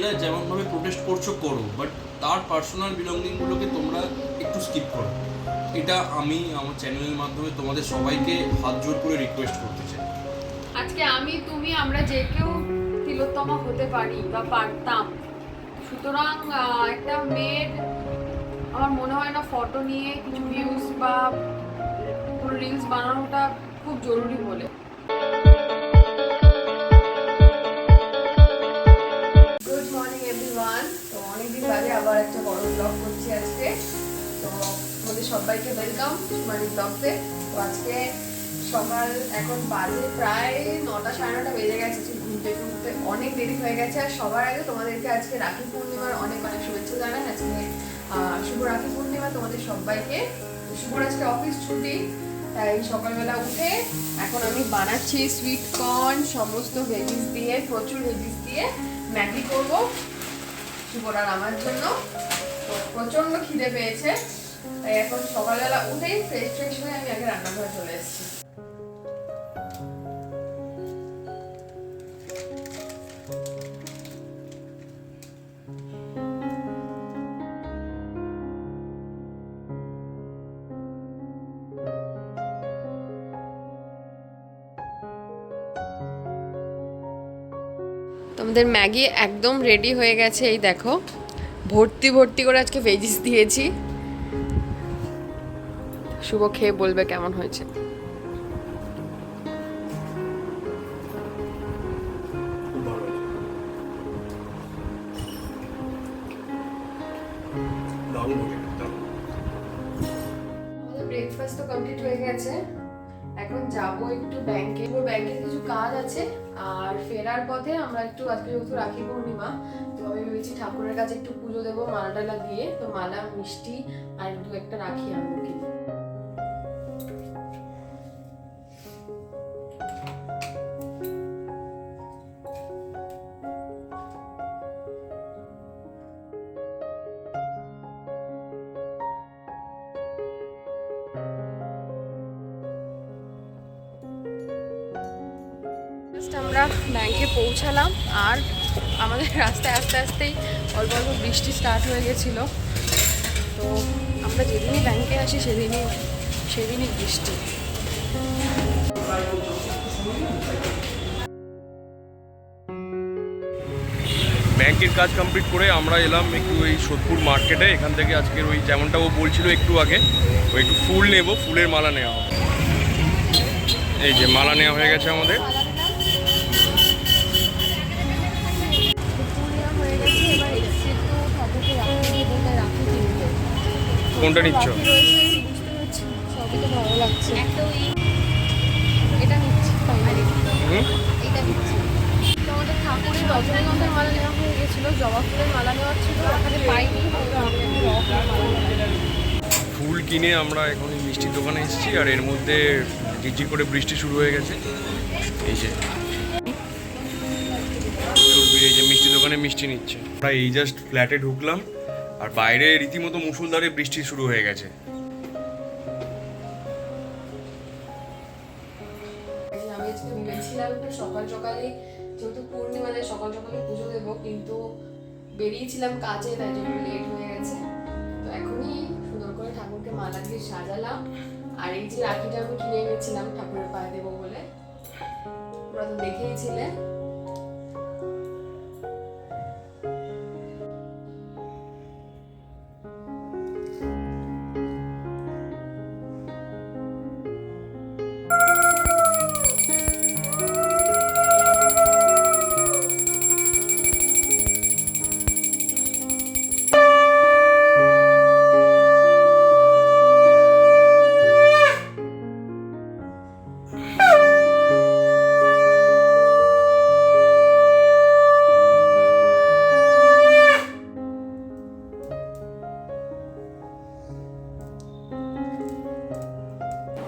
নিজেরা যেমনভাবে প্রোটেস্ট করছ, করো। বাট তার পার্সোনাল বিলঙ্গিংগুলোকে তোমরা একটু স্কিপ করো। এটা আমি আমার চ্যানেলের মাধ্যমে তোমাদের সবাইকে হাত জোর করে রিকোয়েস্ট করতে চাই। আজকে আমি, তুমি, আমরা যে কেউ তিলোত্তমা হতে পারি বা পারতাম, সুতরাং একটা মেয়ের আমার মনে হয় না ফটো নিয়ে কিছু ভিউজ বা রিলস বানানোটা খুব জরুরি বলে। অনেকদিন আবার একটা বড় ব্লগ করছি আজকে। তো তোমাদের ব্লগতে তো। আজকে সকাল এখন প্রায় নটা সাড়ে নটা বেজে গেছে ঘুরতে ঘুরতে অনেক দেরি হয়ে গেছে আর সবার আগে তোমাদেরকে আজকে রাখি পূর্ণিমার অনেক অনেক শুভেচ্ছা জানাই। আজকে শুভ রাখি পূর্ণিমা তোমাদের সবাইকে। শুভর আজকে অফিস ছুটি, তাই সকালবেলা উঠে এখন আমি বানাচ্ছি সুইট কর্ন সমস্ত ভেজিস দিয়ে, প্রচুর ভেজিস দিয়ে ম্যাগি করব। শুভর আমার জন্য। প্রচণ্ড খিদে পেয়েছে। তাই এখন সকালবেলা উঠেই ফ্রেশ ফ্রেশ হয়ে আমি আগে রান্নাঘরে চলে এসেছি। তোমাদের ম্যাগি একদম রেডি হয়ে গেছে, এই দেখো। ভর্তি ভর্তি করে আজকে ভেজিস দিয়েছি। শুভ খেয়ে বলবে কেমন হয়েছে। আমাদের ব্রেকফাস্ট তো কমপ্লিট হয়ে গেছে। এখন যাব একটু ব্যাংকে ব্যাংকে কিছু কাজ আছে। আর ফেরার পথে আমরা একটু আজকে যেহেতু রাখি পূর্ণিমা, তো আমি ভেবেছি ঠাকুরের কাছে একটু পুজো দেবো মালা টালা দিয়ে। তো মালা, মিষ্টি আর একটু একটা রাখি আনব আমাদের রাস্তায় আস্তে, আস্তেই অল্প অল্প বৃষ্টি স্টার্ট হয়ে গেছিল। তো আমরা যেদিনই ব্যাংকে আসি, সেদিনই সেদিনই বৃষ্টি। ব্যাংকের কাজ কমপ্লিট করে আমরা এলাম একটু ওই সোদপুর মার্কেটে এখান থেকে আজকের ওই যেমনটা ও বলছিল একটু আগে ওই একটু ফুল নেব, ফুলের মালা নেওয়া হবে। এই যে মালা নেওয়া হয়ে গেছে আমাদের কোনটা নিচ্ছ সবই তো ভালো লাগছে এটা নিচ্ছি ফাইনালি হুম এটা নিচ্ছি তো আমাদের নিচ্ছ? রজনীগন্ধার মালা নেওয়া হয়ে গেছিল জবা ফুলের মালা নেওয়ার ছিল ওখানে পাইনি। তো আমি একটু জবা ফুলের মালা নিলাম। ফুল কিনে আমরা এখন মিষ্টির দোকানে এসেছি আর এর মধ্যে ঝিরঝির করে বৃষ্টি শুরু হয়ে গেছে। এই যে। এই যে মিষ্টি দোকানে মিষ্টি নিচ্ছে। আমরা এই জাস্ট ফ্ল্যাটে ঢুকলাম। আর বাইরে রীতিমতো মুসুলধারে বৃষ্টি শুরু হয়ে গেছে। আমি আজকে ভেবেছিলাম সকাল সকালে, যেহেতু পূর্ণিমা তাই সকাল সকালে পুজো দেবো, কিন্তু বেরিয়েছিলাম কাজে, তাই জন্য লেট হয়ে গেছে। তো এখনই সুন্দর করে ঠাকুরকে মালা দিয়ে সাজালাম। আর এই যে রাখিটা আমি কিনে এনেছিলাম ঠাকুরের পায়ে দেবো বলে তোমরা তো দেখেইছিলে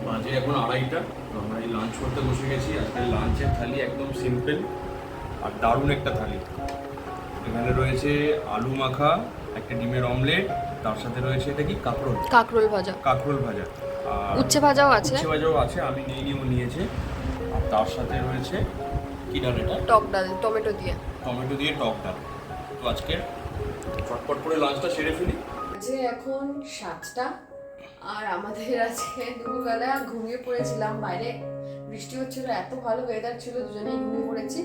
বাজে এখন আড়াইটা। তো আমরা এই লাঞ্চ করতে বসে গেছি। আজকে লাঞ্চের থালি একদম সিম্পল আর দারুণ একটা থালি। এখানে রয়েছে আলু মাখা একটা ডিমের অমলেট তার সাথে রয়েছে এটা কি? কাঁকরোল। কাঁকরোল ভাজা। কাঁকরোল ভাজা। আর উচ্ছে ভাজাও আছে। উচ্ছে ভাজাও আছে আমি নিয়ে নিয়েও নিয়েছে। আর তার সাথে রয়েছে কি ডাল এটা? টক ডাল টমেটো দিয়ে। টমেটো দিয়ে টক ডাল। তো আজকে চটপট করে লাঞ্চটা সেরে ফেলি। যে এখন সাতটা। আর আমাদের আজকে দুপুরবেলা ঘুমিয়ে পড়েছিলাম, বাইরে বৃষ্টি হচ্ছিল, এত ভালো ওয়েদার ছিল, দুজনেই ঘুমিয়ে পড়েছি।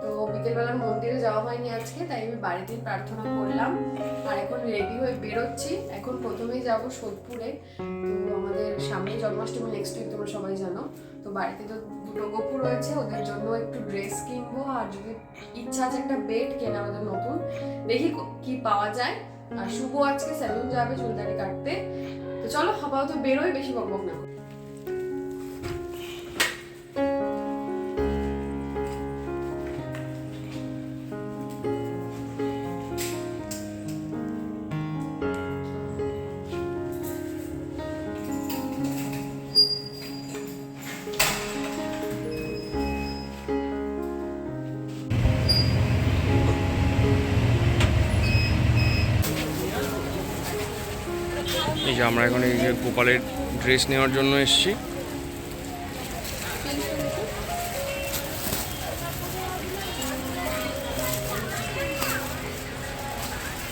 তো বিকেলবেলার মন্দিরে যাওয়া হয়নি আজকে, তাই আমি বাড়িতেই প্রার্থনা করলাম। আর এখন রেডি হয়ে বেরোচ্ছি। এখন প্রথমেই যাব সোদপুরে। তো আমাদের সামনে জন্মাষ্টমী নেক্সট উইক তোমরা সবাই জানো। তো বাড়িতে তো দুটো গপু রয়েছে, ওদের জন্য একটু ড্রেস কিনবো। আর যদি ইচ্ছা আছে একটা বেড কেনা ওদের নতুন। দেখি কি পাওয়া যায়। আর শুভ আজকে সেলুন যাবে চুলদারি কাটতে। তো চলো আপাতত বেরোই বেশি বকবক না যে আমরা এখন এই যে গোপালের ড্রেস নেওয়ার জন্য এসছি।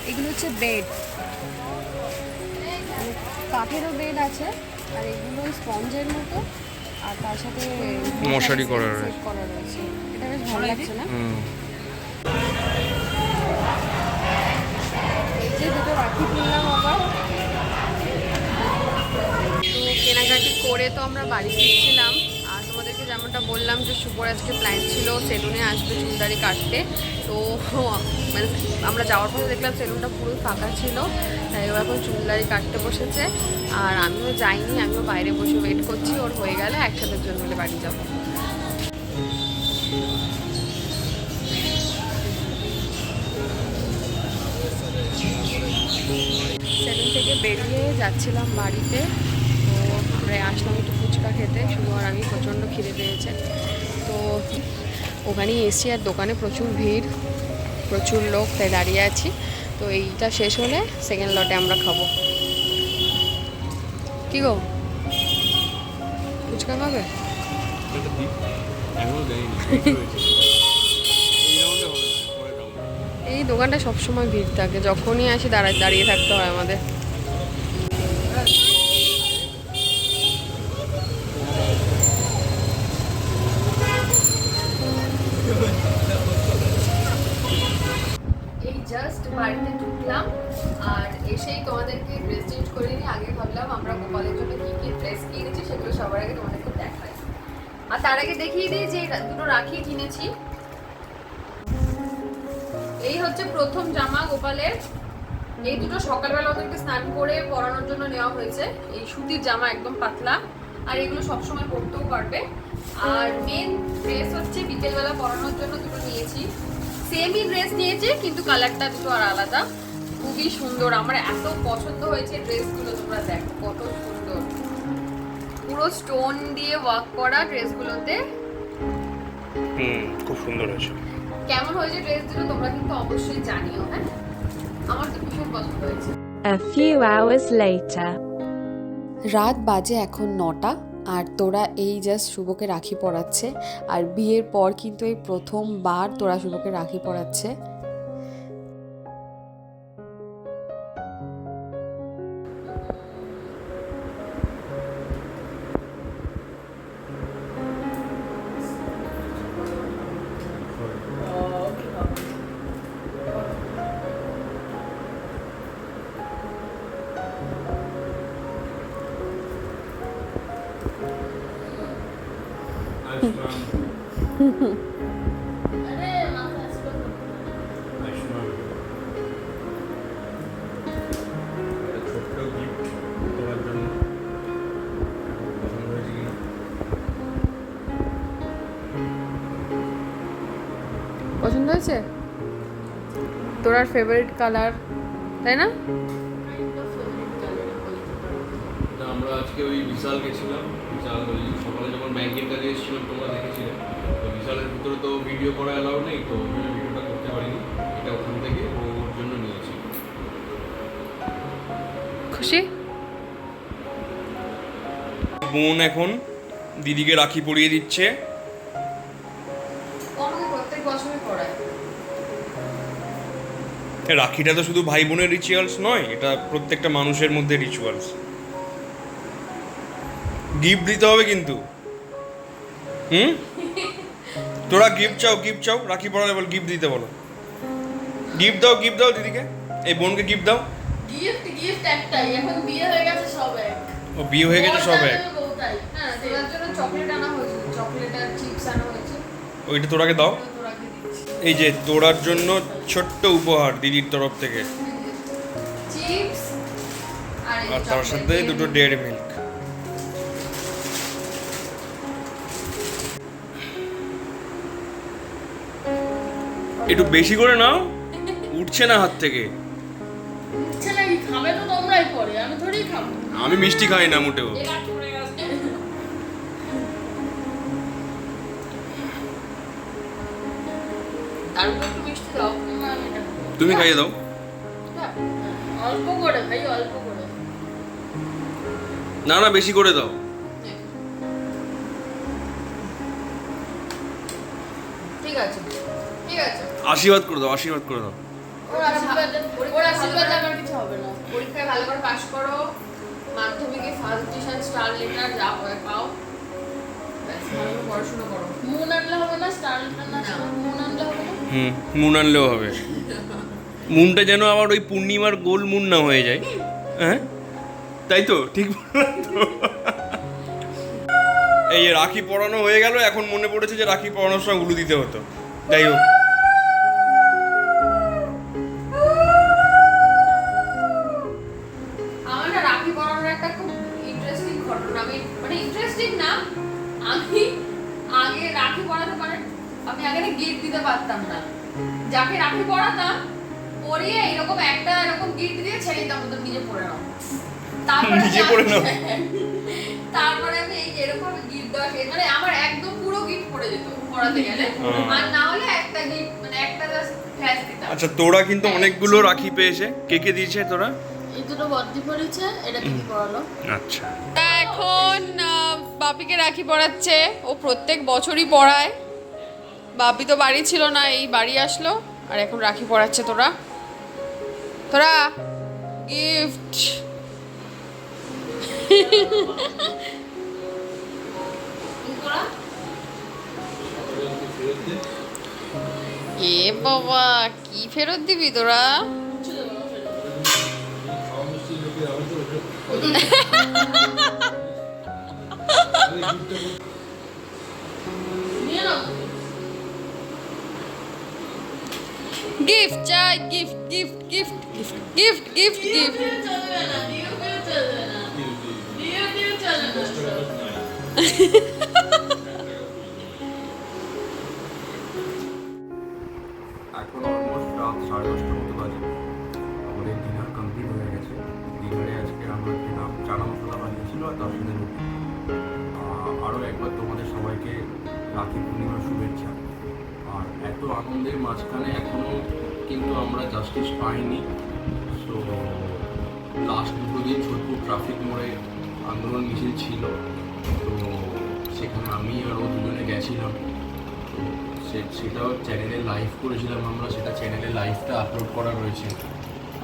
এগুলো হচ্ছে বেড কাঠেরও বেড আছে আর এগুলো স্পঞ্জের মতো আর তার সাথে মশারি করা রয়েছে। এটা বেশ ভালো লাগছে না হুম এই যে দুটো রাখি কিনলাম আবার তো কেনাকাটি করে তো আমরা বাড়ি ফিরছিলাম। আর তোমাদেরকে যেমনটা বললাম যে শুভর আজকে প্ল্যান ছিল সেলুনে আসবে চুলদারি কাটতে। তো মানে আমরা যাওয়ার পরে দেখলাম সেলুনটা পুরো ফাঁকা ছিল, তাই ও এখন চুলদারি কাটতে বসেছে। আর আমিও যাইনি, আমিও বাইরে বসে ওয়েট করছি, ওর হয়ে গেলে একসাথে জন্য মিলে বাড়ি যাব। সেলুন থেকে বেরিয়ে যাচ্ছিলাম বাড়িতে। আমরা আসলাম একটু ফুচকা খেতে। শুধু আর আমি প্রচণ্ড খিদে পেয়েছে। তো ওখানেই এসছি আর দোকানে প্রচুর ভিড় প্রচুর লোক তাই দাঁড়িয়ে আছি। তো এইটা শেষ হলে সেকেন্ড লটে আমরা খাব। কি গো? ফুচকা খাবে? এই দোকানটা সবসময় ভিড় থাকে। যখনই আসি দাঁড়ায় দাঁড়িয়ে থাকতে হয় আমাদের। জাস্ট বাড়িতে ঢুকলাম আর এসেই তোমাদেরকে ড্রেস চেঞ্জ করে নিই আগে ভাবলাম আমরা গোপালের জন্য কি কি ড্রেস কিনেছি সেগুলো সবার আগে তোমাদেরকে দেখাই। আর তার আগে দেখিয়ে দিই যে দুটো রাখি কিনেছি। এই হচ্ছে প্রথম জামা গোপালের। এই দুটো সকালবেলা ওদেরকে স্নান করে পরানোর জন্য নেওয়া হয়েছে। এই সুতির জামা একদম পাতলা। আর এগুলো সবসময় পরতেও পারবে। আর মেন ড্রেস হচ্ছে বিকেলবেলা পরানোর জন্য দুটো নিয়েছি। সেমই ড্রেস নিয়েছে কিন্তু কালারটা দুটো আর আলাদা। খুবই সুন্দর আমার এত পছন্দ হয়েছে ড্রেসগুলো তোমরা দেখো কত সুন্দর। পুরো স্টোন দিয়ে ওয়ার্ক করা ড্রেসগুলোতে হুম খুব সুন্দর হয়েছে। কেমন হয়েছে ড্রেসগুলো তোমরা কিন্তু অবশ্যই জানিও হ্যাঁ? আমার তো ভীষণ পছন্দ হয়েছে। A few hours later. রাত বাজে এখন নটা। আর তোরা এই জাস্ট শুভকে রাখি পড়াচ্ছে আর বিয়ের পর কিন্তু এই প্রথমবার তোরা শুভকে রাখি পরাচ্ছে। পছন্দ হয়েছে তোরার ফেভারিট কালার তাই না? না আমরা আজকে ওই বিশাল গেছিলাম বিশাল ওই সকালে যখন ব্যাংকের কাজে এসেছিলাম তোমরা দেখেছিলে। তো বিশালের ভিতরে তো ভিডিও করা অ্যালাউ নেই তো ভিডিওটা করতে পারিনি। এটা ওখান থেকে ওর জন্য নিয়েছি। খুশি? বোন এখন দিদিকে রাখি পরিয়ে দিচ্ছে। রাখিটা তো শুধু ভাই বোনের রিচুয়ালস নয় এটা প্রত্যেকটা মানুষের মধ্যে রিচুয়ালস গিফট দিতে হবে কিন্তু। হুম? তোরা গিফট চাও গিফট চাও রাখি পড়ালে বল গিফট দিতে বলো। গিফট দাও গিফট দাও দিদিকে। এই বোনকে গিফট দাও। গিফট গিফট একটাই এখন বিয়ে হয়ে গেছে সব এক। ও বিয়ে হয়ে গেছে সব এক? হ্যাঁ তোরার জন্য চকলেট আনা হয়েছিল চকলেট আর চিপস আনা হয়েছে। ওইটা তোরাকে দাও? এই যে দৌড়ার জন্য ছোট্ট উপহার দিদির তরফ থেকে। আর তার সাথে দুটো ডেয়ারি মিল্ক। একটু বেশি করে নাও উঠছে না হাত থেকে। আমি মিষ্টি খাই না মোটেও। তার উপর একটু মিষ্টি দাও। তুমি খাইয়ে দাও। অল্প করে ভাই অল্প করে। না না বেশি করে দাও। ঠিক আছে ঠিক আছে। আশীর্বাদ করে দাও আশীর্বাদ করে দাও। ওর আশীর্বাদ ওর আশীর্বাদ আমার কিছু হবে না। পরীক্ষায় ভালো করে পাশ করো। মাধ্যমিকে ফার্স্ট ডিভিশন স্টার লেটার যা হয় পাও। পড়াশোনা করো। মুন আনলে হবে না স্টার আনলে না। মুন আনলে হবে হুম, মুন আনলেও হবে। মুনটা যেন আবার ওই পূর্ণিমার গোল মুন না হয়ে যায়। হ্যাঁ? তাই তো? ঠিক তো? এই রাখি পরানো হয়ে গেল, এখন মনে পড়েছে যে রাখি পরানোর সময় উলু দিতে হতো। যাই হোক। আমার মানে আমি আগে রাখি মানে আমি আগে না গিফট দিতে পারতাম না। যাকে রাখি পড়াতাম পরিয়ে এরকম একটা এরকম গিফট দিয়ে ছেড়ে দিতাম তো নিজে পরে নাও। তারপরে নিজে পরে নাও। তারপরে আমি এই এরকম গিফট দেওয়া মানে আমার একদম পুরো গিফট পড়ে যেত পড়াতে গেলে। আর না হলে একটা গিফট মানে একটা জাস্ট ফ্ল্যাশ দিতাম। আচ্ছা তোরা কিন্তু অনেকগুলো রাখি পেয়েছে। কে কে দিয়েছে তোরা? এই দুটো বদ্দি পড়েছে এটা পড়ালো। আচ্ছা। এখন বাপিকে রাখি পড়াচ্ছে। ও প্রত্যেক বছরই পড়ায়। বাপি তো বাড়ি ছিল না এই বাড়ি আসলো। আর এখন রাখি পড়াচ্ছে তোরা। তোরা গিফট এ বাবা কি ফেরত দিবি তোরা? গিফট চাই gift gift gift gift gift gift এখন অলমোস্ট রাত সাড়ে দশটার মতো বাজে আমাদের ডিনার কমপ্লিট হয়ে গেছে ডিনারে আজকে আমরা খেলাম চানা মশলা বানিয়েছিল আর তার সাথে রুটি আহ, আরও একবার তোমাদের সবাইকে রাখি পূর্ণিমার শুভেচ্ছা এত আনন্দের মাঝখানে এখনও কিন্তু আমরা জাস্টিস পাইনি। সো লাস্ট দুটো দিন সোদপুর ট্রাফিক মোড়ে আন্দোলন মিছিল ছিল। তো সেখানে আমি আর ও দুজনে গেছিলাম। তো সেটাও চ্যানেলে লাইভ করেছিলাম আমরা। সেটা চ্যানেলে লাইভটা আপলোড করা রয়েছে।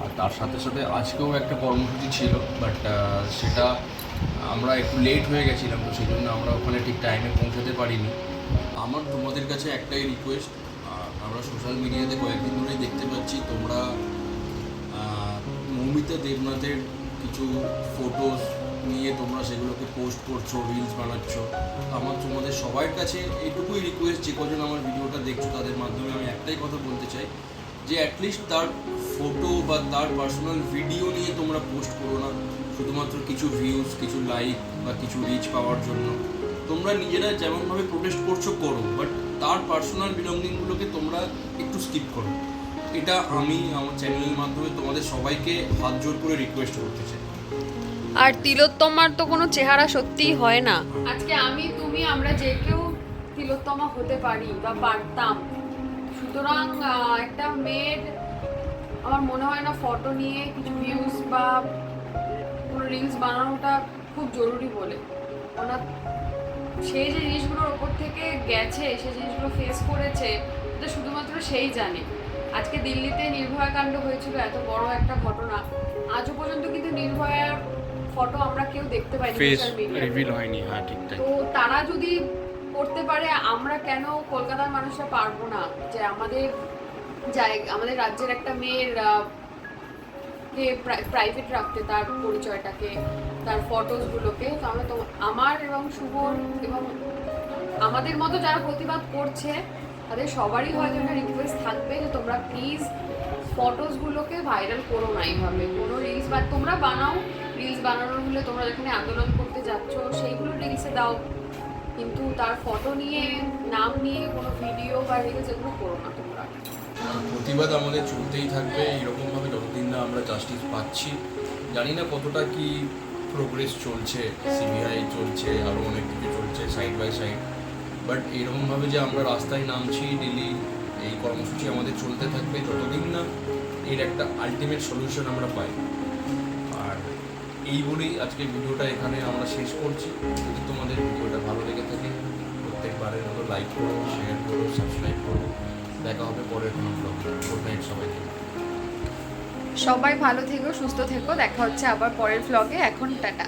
আর তার সাথে সাথে আজকেও একটা কর্মসূচি ছিল। বাট সেটা আমরা একটু লেট হয়ে গেছিলাম। তো সেই জন্য আমরা ওখানে ঠিক টাইমে পৌঁছাতে পারিনি। আমার তোমাদের কাছে একটাই রিকোয়েস্ট আমরা সোশ্যাল মিডিয়াতে কয়েকদিন ধরেই দেখতে পাচ্ছি তোমরা মৌমিতা দেবনাথের কিছু ফটোস নিয়ে তোমরা সেগুলোকে পোস্ট করছ রিলস বানাচ্ছ। আমার তোমাদের সবার কাছে এইটুকুই রিকোয়েস্ট যে কজন আমার ভিডিওটা দেখছ তাদের মাধ্যমে আমি একটাই কথা বলতে চাই, যে অ্যাটলিস্ট তার ফটো বা তার পার্সোনাল ভিডিও নিয়ে তোমরা পোস্ট করো না। শুধুমাত্র কিছু ভিউজ কিছু লাইক বা কিছু রিচ পাওয়ার জন্য। তোমরা নিজেরা যেমনভাবে প্রোটেস্ট করছ করো। বাট তার পার্সোনাল বিলঙ্গিংগুলোকে তোমরা একটু স্কিপ করো। এটা আমি আমার চ্যানেলের মাধ্যমে তোমাদের সবাইকে হাত জোর করে রিকোয়েস্ট করতে চাই। আর তিলোত্তমার তো কোনো চেহারা সত্যিই হয় না। আজকে আমি তুমি আমরা যে কেউ তিলোত্তমা হতে পারি বা পারতাম। সুতরাং একটা মেয়ের আমার মনে হয় না ফটো নিয়ে কিছু ভিউজ বা কোনো রিলস বানানোটা খুব জরুরি বলে। ওনার সে যে জিনিসগুলোর ওপর থেকে গেছে সে জিনিসগুলো ফেস করেছে এটা শুধুমাত্র সেই জানে। আজকে দিল্লিতে নির্ভয়া কাণ্ড হয়েছিল এত বড় একটা ঘটনা। আজও পর্যন্ত কিন্তু নির্ভয়ার ফটো আমরা কেউ দেখতে পাইনি সোশ্যাল হ্যাঁ তো তারা যদি করতে পারে আমরা কেন কলকাতার মানুষরা পারব না? যে আমাদের জায়গা আমাদের রাজ্যের একটা মেয়ের কে প্রাইভেট রাখতে তার পরিচয়টাকে। তার ফটোসগুলোকে। তো আমরা তো আমার এবং শুভর এবং আমাদের মতো যারা প্রতিবাদ করছে, তাদের সবারই হয়তো একটা রিকোয়েস্ট থাকবে যে তোমরা প্লিজ ফটোসগুলোকে ভাইরাল করো না এইভাবে। কোনো রিলস বা তোমরা বানাও রিলস বানানোর হলে তোমরা যেখানে আন্দোলন করতে যাচ্ছ, সেইগুলো রিলসে দাও। কিন্তু তার ফটো নিয়ে, নাম নিয়ে কোনো ভিডিও বা রিলস এগুলো করো না তোমরা। প্রতিবাদ আমাদের চলতেই থাকবে। এইরকমভাবে যতদিন না আমরা জাস্টিস পাচ্ছি, জানি না কতটা কি প্রোগ্রেস চলছে সিবিআই চলছে আরও অনেক কিছু চলছে সাইড বাই সাইড বাট এরকমভাবে যে আমরা রাস্তায় নামছি ডেলি এই কর্মসূচি আমাদের চলতে থাকবে যতদিন না এর একটা আলটিমেট সলিউশন আমরা পাই। আর এই বলেই আজকে ভিডিওটা এখানে আমরা শেষ করছি। যদি তোমাদের ভিডিওটা ভালো লেগে থাকে, প্রত্যেকবারের মতো লাইক করো শেয়ার করো সাবস্ক্রাইব করো। দেখা হবে পরের কোনো ব্লগ গুড নাইট সবাইকে। সবাই ভালো থেকো সুস্থ থেকো। দেখা হচ্ছে আবার পরের ভ্লগে এখন টাটা।